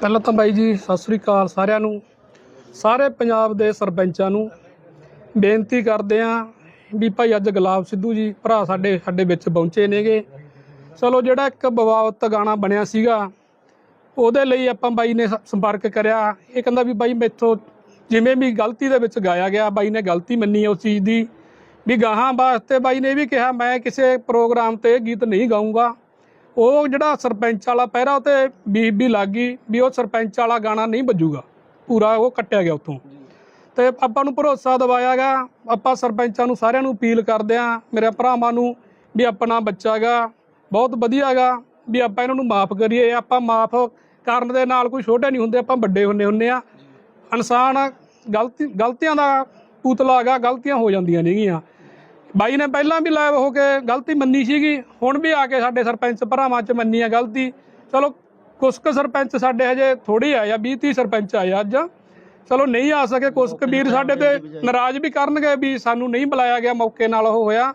ਪਹਿਲਾਂ ਤਾਂ ਬਾਈ ਜੀ, ਸਤਿ ਸ੍ਰੀ ਅਕਾਲ ਸਾਰਿਆਂ ਨੂੰ। ਸਾਰੇ ਪੰਜਾਬ ਦੇ ਸਰਪੰਚਾਂ ਨੂੰ ਬੇਨਤੀ ਕਰਦੇ ਆਂ ਵੀ ਭਾਈ ਅੱਜ ਗੁਲਾਬ ਸਿੱਧੂ ਜੀ ਭਰਾ ਸਾਡੇ ਸਾਡੇ ਵਿੱਚ ਪਹੁੰਚੇ ਨੇਗੇ। ਚਲੋ ਜਿਹੜਾ ਇੱਕ ਬਵਾਵਤ ਗਾਣਾ ਬਣਿਆ ਸੀਗਾ, ਉਹਦੇ ਲਈ ਆਪਾਂ ਬਾਈ ਨੇ ਸੰਪਰਕ ਕਰਿਆ। ਇਹ ਕਹਿੰਦਾ ਵੀ ਬਾਈ ਮੈਥੋਂ ਜਿਵੇਂ ਵੀ ਗਲਤੀ ਦੇ ਵਿੱਚ ਗਾਇਆ ਗਿਆ, ਬਾਈ ਨੇ ਗਲਤੀ ਮੰਨੀ ਉਸ ਚੀਜ਼ ਦੀ। ਵੀ ਗਾਹਾਂ ਵਾਸਤੇ ਬਾਈ ਨੇ ਇਹ ਵੀ ਕਿਹਾ, ਮੈਂ ਕਿਸੇ ਪ੍ਰੋਗਰਾਮ ਤੇ ਗੀਤ ਨਹੀਂ ਗਾਊਂਗਾ। ਉਹ ਜਿਹੜਾ ਸਰਪੰਚ ਵਾਲਾ ਪਹਿਰਾ ਉਹ ਤੇ ਬੀਬ ਲੱਗ ਗਈ ਵੀ ਉਹ ਸਰਪੰਚ ਵਾਲਾ ਗਾਣਾ ਨਹੀਂ ਵੱਜੂਗਾ। ਪੂਰਾ ਉਹ ਕੱਟਿਆ ਗਿਆ ਉੱਥੋਂ। ਤੇ ਆਪਾਂ ਨੂੰ ਭਰੋਸਾ ਦਿਵਾਇਆ ਗਿਆ। ਆਪਾਂ ਸਰਪੰਚਾਂ ਨੂੰ ਸਾਰਿਆਂ ਨੂੰ ਅਪੀਲ ਕਰਦੇ ਆਂ ਮੇਰੇ ਭਰਾਵਾਂ ਨੂੰ ਵੀ ਆਪਣਾ ਬੱਚਾ ਗਾ ਬਹੁਤ ਵਧੀਆ ਗਾ ਵੀ ਆਪਾਂ ਇਹਨਾਂ ਨੂੰ ਮਾਫ ਕਰੀਏ। ਆਪਾਂ ਮਾਫ ਕਰਨ ਦੇ ਨਾਲ ਕੋਈ ਛੋਟੇ ਨਹੀਂ ਹੁੰਦੇ, ਆਪਾਂ ਵੱਡੇ ਹੁੰਨੇ ਹੁੰਨੇ ਆ ਇਨਸਾਨ ਗਲਤੀ ਗਲਤੀਆਂ ਦਾ ਪੁਤਲਾ ਗਾ ਗਲਤੀਆਂ ਹੋ ਜਾਂਦੀਆਂ ਨੇਗੀਆਂ। ਬਾਈ ਨੇ ਪਹਿਲਾਂ ਵੀ ਲਾਈਵ ਹੋ ਕੇ ਗਲਤੀ ਮੰਨੀ ਸੀਗੀ ਹੁਣ ਵੀ ਆ ਕੇ ਸਾਡੇ ਸਰਪੰਚ ਭਰਾਵਾਂ 'ਚ ਮੰਨੀ ਆ ਗਲਤੀ। ਚਲੋ ਕੁਛ ਕੁ ਸਰਪੰਚ ਸਾਡੇ ਹਜੇ ਥੋੜੀ ਆਏ ਆ 20 30 ਸਰਪੰਚ ਆਏ ਆ ਅੱਜ। ਚਲੋ ਨਹੀਂ ਆ ਸਕੇ ਕੁਛ ਕੁ ਵੀਰ ਸਾਡੇ ਤੇ ਨਾਰਾਜ਼ ਵੀ ਕਰਨਗੇ ਵੀ ਸਾਨੂੰ ਨਹੀਂ ਬੁਲਾਇਆ ਗਿਆ ਮੌਕੇ ਨਾਲ ਉਹ ਹੋਇਆ।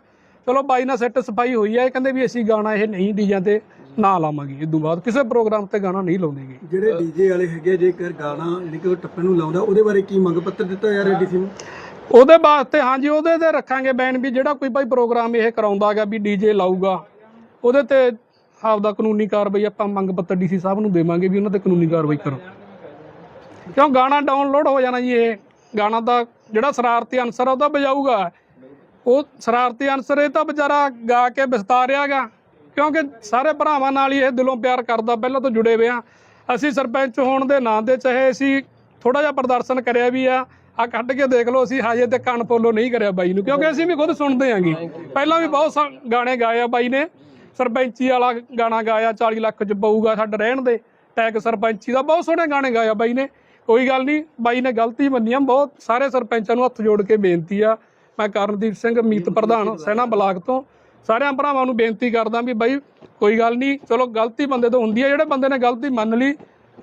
ਚਲੋ ਬਾਈ ਨਾਲ ਸੈੱਟ ਸਫ਼ਾਈ ਹੋਈ ਆ ਇਹ ਕਹਿੰਦੇ ਵੀ ਅਸੀਂ ਗਾਣਾ ਇਹ ਨਹੀਂ ਡੀਜਾਂ ਤੇ ਨਾ ਲਾਵਾਂਗੇ। ਇਸ ਤੋਂ ਬਾਅਦ ਕਿਸੇ ਪ੍ਰੋਗਰਾਮ ਤੇ ਗਾਣਾ ਨਹੀਂ ਲਾਉਂਦੇਗੇ ਜਿਹੜੇ ਡੀਜੇ ਵਾਲੇ ਹੈਗੇ ਜੇਕਰ ਗਾਣਾ ਜਿਹੜੀ ਕਿ ਉਹ ਟੱਪਣ ਨੂੰ ਲਾਉਂਦਾ ਉਹਦੇ ਬਾਰੇ ਕੀ ਮੰਗ ਪੱਤਰ ਦਿੱਤਾ ਯਾਰ ਡੀਸੀ ਨੂੰ? ਉਹਦੇ ਵਾਸਤੇ ਹਾਂਜੀ, ਉਹਦੇ ਤੇ ਰੱਖਾਂਗੇ ਬੈਨ ਵੀ ਜਿਹੜਾ ਕੋਈ ਭਾਈ ਪ੍ਰੋਗਰਾਮ ਇਹ ਕਰਾਉਂਦਾਗਾ ਵੀ ਡੀਜੇ ਲਾਊਗਾ, ਉਹਦੇ ਤੇ ਆਪਦਾ ਕਾਨੂੰਨੀ ਕਾਰਵਾਈ ਆਪਾਂ ਮੰਗ ਪੱਤਰ ਡੀਸੀ ਸਾਹਿਬ ਨੂੰ ਦੇਵਾਂਗੇ ਵੀ ਉਹਨਾਂ ਤੇ ਕਾਨੂੰਨੀ ਕਾਰਵਾਈ ਕਰੋ। ਕਿਉਂ ਗਾਣਾ ਡਾਊਨਲੋਡ ਹੋ ਜਾਣਾ ਜੀ ਇਹ? ਗਾਣਾ ਦਾ ਜਿਹੜਾ ਸ਼ਰਾਰਤੀ ਅਨਸਰ ਆ ਉਹਦਾ ਵਜਾਊਗਾ। ਉਹ ਸ਼ਰਾਰਤੀ ਅਨਸਰ ਇਹ ਤਾਂ ਵਿਚਾਰਾ ਗਾ ਕੇ ਵਿਸਤਾਰਿਆਗਾ, ਕਿਉਂਕਿ ਸਾਰੇ ਭਰਾਵਾਂ ਨਾਲ ਹੀ ਇਹ ਦਿਲੋਂ ਪਿਆਰ ਕਰਦਾ, ਪਹਿਲਾਂ ਤੋਂ ਜੁੜੇ ਹੋਏ ਆ। ਅਸੀਂ ਸਰਪੰਚ ਹੋਣ ਦੇ ਨਾਂ ਦੇ ਚਾਹੇ ਅਸੀਂ ਥੋੜਾ ਜਿਹਾ ਪ੍ਰਦਰਸ਼ਨ ਕਰਿਆ ਵੀ ਆ ਆ ਕੱਢ ਕੇ ਦੇਖ ਲਓ ਅਸੀਂ ਹਜੇ ਤੇ ਕੰਨ ਫੋਲੋ ਨਹੀਂ ਕਰਿਆ ਬਾਈ ਨੂੰ ਕਿਉਂਕਿ ਅਸੀਂ ਵੀ ਖੁਦ ਸੁਣਦੇ ਆਂਗੇ ਪਹਿਲਾਂ ਵੀ ਬਹੁਤ ਗਾਣੇ ਗਾਏ ਆ ਬਾਈ ਨੇ। ਸਰਪੰਚੀ ਵਾਲਾ ਗਾਣਾ ਗਾਇਆ 40 ਲੱਖ ਚ ਪਊਗਾ ਸਾਡਾ ਰਹਿਣ ਦੇ। ਟੈਗ ਸਰਪੰਚੀ ਦਾ ਬਹੁਤ ਸੋਹਣੇ ਗਾਣੇ ਗਾਇਆ ਬਾਈ ਨੇ। ਕੋਈ ਗੱਲ ਨਹੀਂ ਬਾਈ ਨੇ ਗਲਤੀ ਮੰਨੀ ਆ ਬਹੁਤ ਸਾਰੇ ਸਰਪੰਚਾਂ ਨੂੰ ਹੱਥ ਜੋੜ ਕੇ ਬੇਨਤੀ ਆ। ਮੈਂ ਕਰਨਦੀਪ ਸਿੰਘ ਮੀਤ ਪ੍ਰਧਾਨ ਸੈਨਾ ਬਲਾਕ ਤੋਂ। ਸਾਰਿਆਂ ਭਰਾਵਾਂ ਨੂੰ ਬੇਨਤੀ ਕਰਦਾ ਵੀ ਬਾਈ ਕੋਈ ਗੱਲ ਨਹੀਂ ਚਲੋ ਗਲਤੀ ਬੰਦੇ ਤੋਂ ਹੁੰਦੀ ਹੈ ਜਿਹੜੇ ਬੰਦੇ ਨੇ ਗਲਤੀ ਮੰਨ ਲਈ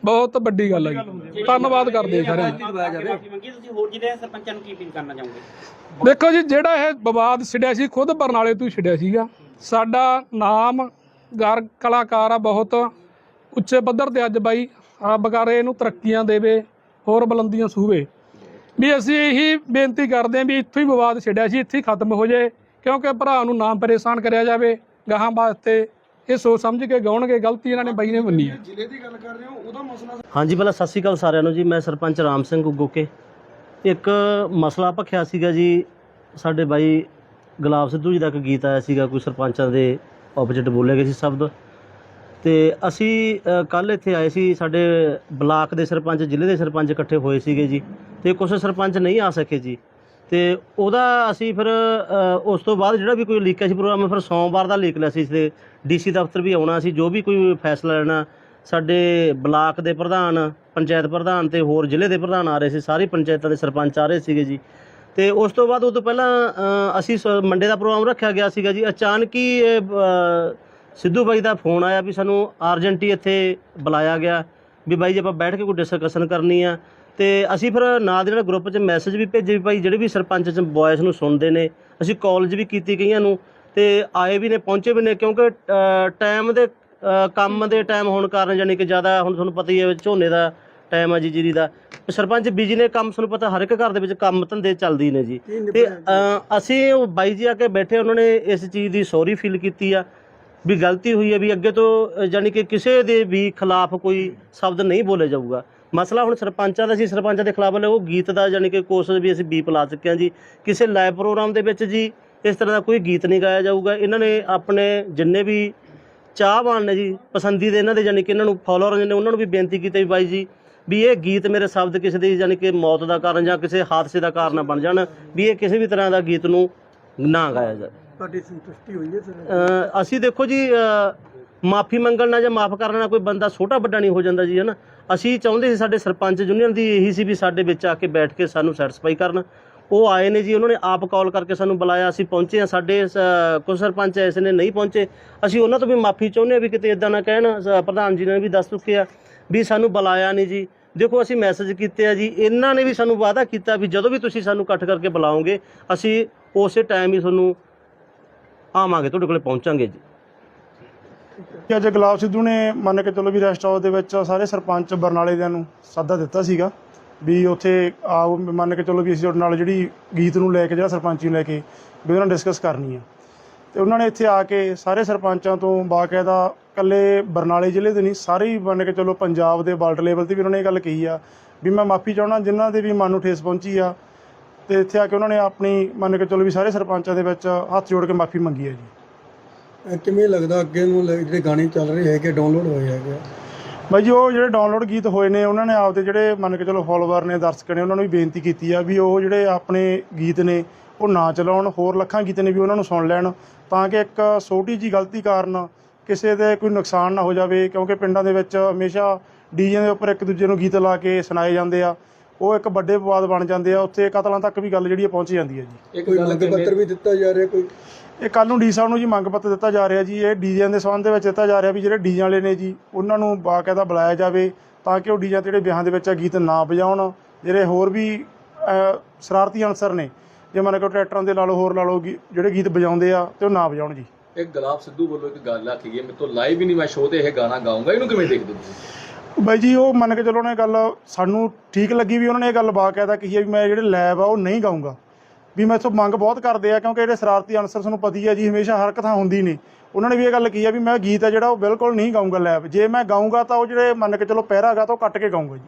ਬਹੁਤ ਵੱਡੀ ਗੱਲ ਹੈਗੀ ਧੰਨਵਾਦ ਕਰਦੇ ਹਾਂ ਸਾਰਿਆਂ ਦਾ ਮਾਫੀ ਮੰਗੀ ਤੁਸੀਂ ਹੋਰ ਜਿਹੜੇ ਸਰਪੰਚਾਂ ਨੂੰ। ਕੀ ਅਪੀਲ ਕਰਨਾ ਚਾਹੋਗੇ ਦੇਖੋ ਜੀ, ਜਿਹੜਾ ਇਹ ਵਿਵਾਦ ਛਿੜਿਆ ਸੀ, ਖੁਦ ਬਰਨਾਲੇ ਤੋਂ ਹੀ ਛਿੜਿਆ ਸੀਗਾ। ਸਾਡਾ ਨਾਮ ਗਾਰ ਕਲਾਕਾਰ ਆ, ਬਹੁਤ ਉੱਚੇ ਪੱਧਰ ਤੇ ਅੱਜ ਬਾਈ ਰੱਬ ਕਰੇ ਇਹਨੂੰ ਤਰੱਕੀਆਂ ਦੇਵੇ, ਹੋਰ ਬੁਲੰਦੀਆਂ ਸੂਵੇ। ਵੀ ਅਸੀਂ ਇਹੀ ਬੇਨਤੀ ਕਰਦੇ ਹਾਂ ਵੀ ਇੱਥੋਂ ਹੀ ਵਿਵਾਦ ਛਿੜਿਆ ਸੀ, ਇੱਥੇ ਹੀ ਖਤਮ ਹੋ ਜਾਏ, ਕਿਉਂਕਿ ਭਰਾ ਨੂੰ ਨਾਮ ਪਰੇਸ਼ਾਨ ਕਰਿਆ ਜਾਵੇ, ਗਾਹਾਂ ਵਾਸਤੇ ਇਹ ਸੋਚ ਸਮਝ ਕੇ ਗਾਉਣਗੇ ਗਲਤੀ ਇਹਨਾਂ ਨੇ ਬਾਈ ਨੇ ਮੰਨੀ ਹੈ। ਜ਼ਿਲ੍ਹੇ ਦੀ ਗੱਲ ਕਰ ਰਹੇ ਹੋ ਉਹਦਾ ਮਸਲਾ ਹਾਂਜੀ ਪਹਿਲਾਂ ਸਤਿ ਸ਼੍ਰੀ ਅਕਾਲ ਸਾਰਿਆਂ ਨੂੰ ਜੀ ਮੈਂ ਸਰਪੰਚ ਰਾਮ ਸਿੰਘ ਗੁੱਗੋਕੇ ਇੱਕ ਮਸਲਾ ਭਖਿਆ ਸੀਗਾ ਜੀ ਸਾਡੇ ਬਾਈ ਗੁਲਾਬ ਸਿੱਧੂ ਜੀ ਦਾ ਇੱਕ ਗੀਤ ਆਇਆ ਸੀਗਾ ਕੋਈ ਸਰਪੰਚਾਂ ਦੇ ਆਪੋਜੀਟ ਬੋਲੇ ਗਏ ਸੀ ਸ਼ਬਦ। ਤੇ ਅਸੀਂ ਕੱਲ ਇੱਥੇ ਆਏ ਸੀ ਸਾਡੇ ਬਲਾਕ ਦੇ ਸਰਪੰਚ ਜ਼ਿਲ੍ਹੇ ਦੇ ਸਰਪੰਚ ਇਕੱਠੇ ਹੋਏ ਸੀਗੇ ਜੀ। ਤੇ ਕੁਝ ਸਰਪੰਚ ਨਹੀਂ ਆ ਸਕੇ ਜੀ। ਤੇ ਉਹਦਾ ਅਸੀਂ ਫਿਰ ਅ, ਉਸ ਤੋਂ ਬਾਅਦ ਜਿਹੜਾ ਵੀ ਕੋਈ ਲੀਕੇਜ ਪ੍ਰੋਗਰਾਮ ਫਿਰ ਸੋਮਵਾਰ ਦਾ ਲੀਕ ਲਿਆ ਸੀ ਤੇ ਡੀਸੀ ਦਫ਼ਤਰ ਵੀ ਆਉਣਾ ਸੀ ਜੋ ਵੀ ਕੋਈ ਫੈਸਲਾ ਲੈਣਾ ਸਾਡੇ ਬਲਾਕ ਦੇ ਪ੍ਰਧਾਨ ਪੰਚਾਇਤ ਪ੍ਰਧਾਨ ਤੇ ਹੋਰ ਜ਼ਿਲ੍ਹੇ ਦੇ ਪ੍ਰਧਾਨ ਆ ਰਹੇ ਸੀ ਸਾਰੀ ਪੰਚਾਇਤਾਂ ਦੇ ਸਰਪੰਚ ਆ ਰਹੇ ਸੀਗੇ ਜੀ। ਤੇ ਉਸ ਤੋਂ ਬਾਅਦ ਉਹ ਤੋਂ ਪਹਿਲਾਂ ਅ, ਅਸੀਂ ਸ- ਮੰਡੇ ਦਾ ਪ੍ਰੋਗਰਾਮ ਰੱਖਿਆ ਗਿਆ ਸੀਗਾ ਜੀ। ਅਚਾਨਕ ਹੀ ਇਹ, ਅ, ਸਿੱਧੂ ਬਾਈ ਦਾ ਫੋਨ ਆਇਆ ਵੀ ਸਾਨੂੰ ਅਰਜੈਂਟੀ ਇੱਥੇ ਬੁਲਾਇਆ ਗਿਆ ਵੀ ਬਾਈ ਜੀ ਆਪਾਂ ਬੈਠ ਕੇ ਕੋਈ ਡਿਸਕਸ਼ਨ ਕਰਨੀ ਆ। ਤੇ ਅਸੀਂ ਫਿਰ ਨਾਲ ਦੇ ਨਾਲ ਗਰੁੱਪ 'ਚ ਮੈਸੇਜ ਵੀ ਭੇਜੇ ਵੀ ਭਾਈ ਜਿਹੜੇ ਵੀ ਸਰਪੰਚ ਚ ਬॉयਜ਼ ਨੂੰ ਸੁਣਦੇ ਨੇ ਅਸੀਂ ਕਾਲਜ ਵੀ ਕੀਤੀ ਕਈਆਂ ਨੂੰ ਤੇ ਆਏ ਵੀ ਨੇ ਪਹੁੰਚੇ ਵੀ ਨੇ ਕਿਉਂਕਿ ਟਾਈਮ ਦੇ ਕੰਮ ਦੇ ਟਾਈਮ ਹੋਣ ਕਾਰਨ ਯਾਨੀ ਕਿ ਜ਼ਿਆਦਾ ਹੁਣ ਤੁਹਾਨੂੰ ਪਤਾ ਹੀ ਹੈ ਝੋਨੇ ਦਾ ਟਾਈਮ ਆ ਜੀ ਜੀਰੀ ਦਾ ਸਰਪੰਚ ਬਿਜ਼ੀ ਨੇ ਕੰਮ ਤੁਹਾਨੂੰ ਪਤਾ ਹਰ ਇੱਕ ਘਰ ਦੇ ਵਿੱਚ ਕੰਮ ਧੰਦੇ ਚੱਲਦੀ ਨੇ ਜੀ। ਤੇ ਅਸੀਂ ਉਹ ਬਾਈ ਜੀ ਆ ਕੇ ਬੈਠੇ ਉਹਨਾਂ ਨੇ ਇਸ ਚੀਜ਼ ਦੀ ਸੌਰੀ ਫੀਲ ਕੀਤੀ ਆ ਵੀ ਗਲਤੀ ਹੋਈ ਹੈ ਵੀ ਅੱਗੇ ਤੋਂ ਯਾਨੀ ਕਿ ਕਿਸੇ ਦੇ ਵੀ ਖਿਲਾਫ ਕੋਈ ਸ਼ਬਦ ਨਹੀਂ ਬੋਲੇ ਜਾਊਗਾ। ਮਸਲਾ ਹੁਣ ਸਰਪੰਚਾਂ ਦਾ ਸੀ ਸਰਪੰਚਾਂ ਦੇ ਖਿਲਾਫ ਉਹ ਗੀਤ ਦਾ ਯਾਨੀ ਕਿ ਕੋਸ਼ਿਸ਼ ਵੀ ਅਸੀਂ ਬੀਪ ਲਾ ਚੁੱਕੇ ਹਾਂ ਜੀ। ਕਿਸੇ ਲਾਈਵ ਪ੍ਰੋਗਰਾਮ ਦੇ ਵਿੱਚ ਜੀ ਇਸ ਤਰ੍ਹਾਂ ਦਾ ਕੋਈ ਗੀਤ ਨਹੀਂ ਗਾਇਆ ਜਾਊਗਾ। ਇਹਨਾਂ ਨੇ ਆਪਣੇ ਜਿੰਨੇ ਵੀ ਚਾਹਵਾਨ ਨੇ ਜੀ ਪਸੰਦੀਦੇ ਇਹਨਾਂ ਦੇ ਯਾਨੀ ਕਿ ਇਹਨਾਂ ਨੂੰ ਫਾਲੋਅਰ ਨੇ ਉਹਨਾਂ ਨੂੰ ਵੀ ਬੇਨਤੀ ਕੀਤੀ ਵੀ ਬਾਈ ਜੀ ਵੀ ਇਹ ਗੀਤ ਮੇਰੇ ਸ਼ਬਦ ਕਿਸੇ ਦੀ ਯਾਨੀ ਕਿ ਮੌਤ ਦਾ ਕਾਰਨ ਜਾਂ ਕਿਸੇ ਹਾਦਸੇ ਦਾ ਕਾਰਨ ਨਾ ਬਣ ਜਾਣ ਵੀ ਇਹ ਕਿਸੇ ਵੀ ਤਰ੍ਹਾਂ ਦਾ ਗੀਤ ਨੂੰ ਨਾ ਗਾਇਆ ਜਾਵੇ। ਤੁਹਾਡੀ ਸੰਤੁਸ਼ਟੀ ਹੋਈ ਹੈ ਸਰ? ਅਸੀਂ ਦੇਖੋ ਜੀ ਮਾਫੀ ਮੰਗਣ ਨਾਲ ਜਾਂ ਮਾਫ ਕਰਨ ਨਾਲ ਕੋਈ ਬੰਦਾ ਛੋਟਾ ਵੱਡਾ ਨਹੀਂ ਹੋ ਜਾਂਦਾ ਜੀ, ਹਨਾ? ਅਸੀਂ ਚਾਹੁੰਦੇ ਸੀ ਸਾਡੇ ਸਰਪੰਚ ਯੂਨੀਅਨ ਦੀ ਇਹੀ ਸੀ ਵੀ ਸਾਡੇ ਵਿੱਚ ਆ ਕੇ ਬੈਠ ਕੇ ਸਾਨੂੰ ਸੈਟੀਸਫਾਈ ਕਰਨ। ਉਹ ਆਏ ਨੇ ਜੀ, ਉਹਨਾਂ ਨੇ ਆਪ ਕਾਲ ਕਰਕੇ ਸਾਨੂੰ ਬੁਲਾਇਆ, ਅਸੀਂ ਪਹੁੰਚੇ ਆ ਸਾਡੇ ਸ- ਕੁਝ ਸਰਪੰਚ ਐਸੇ ਨੇ ਨਹੀਂ ਪਹੁੰਚੇ। ਅਸੀਂ ਉਹਨਾਂ ਤੋਂ ਵੀ ਮਾਫੀ ਚਾਹੁੰਦੇ ਆ ਵੀ ਕਿਤੇ ਇਦਾਂ ਨਾ ਕਹਿਣ ਸ- ਪ੍ਰਧਾਨ ਜੀ ਨੇ ਵੀ ਦੱਸ ਚੁੱਕੇ ਆ ਵੀ ਸਾਨੂੰ ਬੁਲਾਇਆ ਨਹੀਂ ਜੀ। ਦੇਖੋ, ਅਸੀਂ ਮੈਸੇਜ ਕੀਤੇ ਆ ਜੀ, ਇਹਨਾਂ ਨੇ ਵੀ ਸਾਨੂੰ ਵਾਅਦਾ ਕੀਤਾ ਵੀ ਜਦੋਂ ਵੀ ਤੁਸੀਂ ਸਾਨੂੰ ਇਕੱਠ ਕਰਕੇ ਬੁਲਾਓਗੇ, ਅਸੀਂ ਉਸੇ ਟਾਈਮ ਹੀ ਤੁਹਾਨੂੰ ਆਵਾਂਗੇ, ਤੁਹਾਡੇ ਕੋਲੇ ਪਹੁੰਚਾਂਗੇ ਜੀ। ਕਿ ਅੱਜ ਗੁਲਾਬ ਸਿੱਧੂ ਨੇ ਮੰਨ ਕੇ ਚਲੋ ਵੀ ਰੈਸਟ ਹਾਊਸ ਦੇ ਵਿੱਚ ਸਾਰੇ ਸਰਪੰਚ ਬਰਨਾਲੇ ਦਿਆਂ ਨੂੰ ਸੱਦਾ ਦਿੱਤਾ ਸੀਗਾ ਵੀ ਉੱਥੇ ਆਓ ਮੰਨ ਕੇ ਚਲੋ ਵੀ ਅਸੀਂ ਤੁਹਾਡੇ ਨਾਲ ਜਿਹੜੀ ਗੀਤ ਨੂੰ ਲੈ ਕੇ, ਜਿਹੜਾ ਸਰਪੰਚੀ ਨੂੰ ਲੈ ਕੇ ਵੀ ਉਹਨਾਂ ਨਾਲ ਡਿਸਕਸ ਕਰਨੀ ਆ। ਤੇ ਉਹਨਾਂ ਨੇ ਇੱਥੇ ਆ ਕੇ ਸਾਰੇ ਸਰਪੰਚਾਂ ਤੋਂ ਬਾਕਾਇਦਾ ਇਕੱਲੇ ਬਰਨਾਲੇ ਜ਼ਿਲ੍ਹੇ ਦੇ ਨਹੀਂ, ਸਾਰੇ ਹੀ ਮੰਨ ਕੇ ਚਲੋ ਪੰਜਾਬ ਦੇ ਵਰਲਡ ਲੈਵਲ ਤੇ ਵੀ ਉਹਨਾਂ ਨੇ ਇਹ ਗੱਲ ਕਹੀ ਆ ਵੀ ਮੈਂ ਮਾਫੀ ਚਾਹਣਾ ਜਿਨ੍ਹਾਂ ਦੇ ਵੀ ਮਨ ਨੂੰ ਠੇਸ ਪਹੁੰਚੀ ਆ ਤੇ ਇੱਥੇ ਆ ਕੇ ਉਹਨਾਂ ਨੇ ਆਪਣੀ ਮੰਨ ਕੇ ਚਲੋ ਵੀ ਸਾਰੇ ਸਰਪੰਚਾਂ ਦੇ ਵਿੱਚ ਹੱਥ ਜੋੜ ਕੇ ਮਾਫੀ ਮੰਗੀ ਹੈ ਜੀ। ਕਿਵੇਂ ਲੱਗਦਾ ਅੱਗੇ ਨੂੰ ਲੈ- ਜਿਹੜੇ ਗਾਣੇ ਚੱਲ ਰਹੇ ਹੈਗੇ ਡਾਊਨਲੋਡ ਹੋਏ ਹੈਗੇ ਆ? ਬਾਈ ਜੀ ਉਹ ਜਿਹੜੇ ਡਾਊਨਲੋਡ ਗੀਤ ਹੋਏ ਨੇ ਉਹਨਾਂ ਨੇ ਆਪਦੇ ਜਿਹੜੇ ਮੰਨ ਕੇ ਚਲੋ ਫੋਲੋਵਰ ਨੇ ਦਰਸ਼ਕ ਨੇ ਉਹਨਾਂ ਨੂੰ ਵੀ ਬੇਨਤੀ ਕੀਤੀ ਆ ਵੀ ਉਹ ਜਿਹੜੇ ਆਪਣੇ ਗੀਤ ਨੇ ਉਹ ਨਾ ਚਲਾਉਣ ਹੋਰ ਲੱਖਾਂ ਗੀਤ ਨੇ ਵੀ ਉਹਨਾਂ ਨੂੰ ਸੁਣ ਲੈਣ ਤਾਂ ਕਿ ਇੱਕ ਛੋਟੀ ਜੀ ਗਲਤੀ ਕਾਰਨ ਕਿਸੇ ਦੇ ਕੋਈ ਨੁਕਸਾਨ ਨਾ ਹੋ ਜਾਵੇ ਕਿਉਂਕਿ ਪਿੰਡਾਂ ਦੇ ਵਿੱਚ ਹਮੇਸ਼ਾ ਡੀਜੇ ਦੇ ਉੱਪਰ ਇੱਕ ਦੂਜੇ ਨੂੰ ਗੀਤ ਲਾ ਕੇ ਸੁਣਾਏ ਜਾਂਦੇ ਆ ਉਹ ਇੱਕ ਵੱਡੇ ਵਿਵਾਦ ਬਣ ਜਾਂਦੇ ਆ ਉੱਥੇ ਕਤਲਾਂ ਤੱਕ ਵੀ ਗੱਲ ਜਿਹੜੀ ਆ ਪਹੁੰਚ ਜਾਂਦੀ ਹੈ ਜੀ ਕੋਈ ਮੰਗ ਪੱਤਰ ਵੀ ਦਿੱਤਾ ਜਾ ਰਿਹਾ ਕੋਈ ਇਹ ਕੱਲ ਨੂੰ ਡੀ ਸਾਹਿਬ ਨੂੰ ਜੀ ਮੰਗ ਪੱਤਰ ਦਿੱਤਾ ਜਾ ਰਿਹਾ ਜੀ ਇਹ ਡੀਜਿਆਂ ਦੇ ਸੰਬੰਧ ਦੇ ਵਿੱਚ ਦਿੱਤਾ ਜਾ ਰਿਹਾ ਵੀ ਜਿਹੜੇ ਡੀਜੇ ਵਾਲੇ ਨੇ ਜੀ ਉਹਨਾਂ ਨੂੰ ਬਾਕਾਇਦਾ ਬੁਲਾਇਆ ਜਾਵੇ ਤਾਂ ਕਿ ਉਹ ਡੀਜਿਆਂ ਤੇ ਜਿਹੜੇ ਵਿਆਹਾਂ ਦੇ ਵਿੱਚ ਆ ਗੀਤ ਨਾ ਵਜਾਉਣ। ਜਿਹੜੇ ਹੋਰ ਵੀ ਸ਼ਰਾਰਤੀ ਅਨਸਰ ਨੇ ਜੇ ਮੰਨ ਕੇ ਟਰੈਕਟਰਾਂ ਦੇ ਲਾ ਲਓ ਹੋਰ ਲਾ ਲਓ ਜਿਹੜੇ ਗੀਤ ਵਜਾਉਂਦੇ ਆ ਤੇ ਉਹ ਨਾ ਵਜਾਉਣ ਜੀ। ਇੱਕ ਗੁਲਾਬ ਸਿੱਧੂ ਵੱਲੋਂ ਇੱਕ ਗੱਲ ਆਖੀ ਗਈ ਮੇਰੇ ਤੋਂ ਲਾਈਵ ਹੀ ਨਹੀਂ ਮੈਂ ਸ਼ੋਅ ਤੇ ਇਹ ਗਾਣਾ ਗਾਉਂਗਾ ਇਹਨੂੰ ਕਿਵੇਂ ਦੇਖਦੇ ਹੋ ਤੁਸੀਂ? ਬਾਈ ਜੀ ਉਹ ਮੰਨ ਕੇ ਚੱਲੋ ਨੇ ਗੱਲ ਸਾਨੂੰ ਠੀਕ ਲੱਗੀ ਵੀ ਉਹਨਾਂ ਨੇ ਇਹ ਗੱਲ ਬਾਕਾਇਦਾ ਕਹੀ ਹੈ ਵੀ ਮੈਂ ਜਿਹੜੇ ਲੈਬ ਆ ਉਹ ਨਹੀਂ ਗਾਉਂਗਾ ਵੀ ਮੈਂ ਇੱਥੋਂ ਮੰਗ ਬਹੁਤ ਕਰਦੇ ਆ, ਕਿਉਂਕਿ ਜਿਹੜੇ ਸ਼ਰਾਰਤੀ ਅਨਸਰ ਤੁਹਾਨੂੰ ਪਤੀ ਹੈ ਜੀ, ਹਮੇਸ਼ਾ ਹਰ ਇੱਕ ਹੁੰਦੀ ਨੇ ਉਹਨਾਂ ਨੇ ਵੀ ਇਹ ਗੱਲ ਕਹੀ ਆ ਵੀ ਮੈਂ ਗੀਤ ਆ ਜਿਹੜਾ ਉਹ ਬਿਲਕੁਲ ਨਹੀਂ ਗਾਉਂਗਾ ਲੈਬ ਜੇ ਮੈਂ ਗਾਉਂਗਾ ਤਾਂ ਉਹ ਜਿਹੜੇ ਮੰਨ ਕੇ ਚਲੋ ਪਹਿਰਾ ਹੈਗਾ ਤਾਂ ਉਹ ਕੱਟ ਕੇ ਗਾਉਂਗਾ ਜੀ।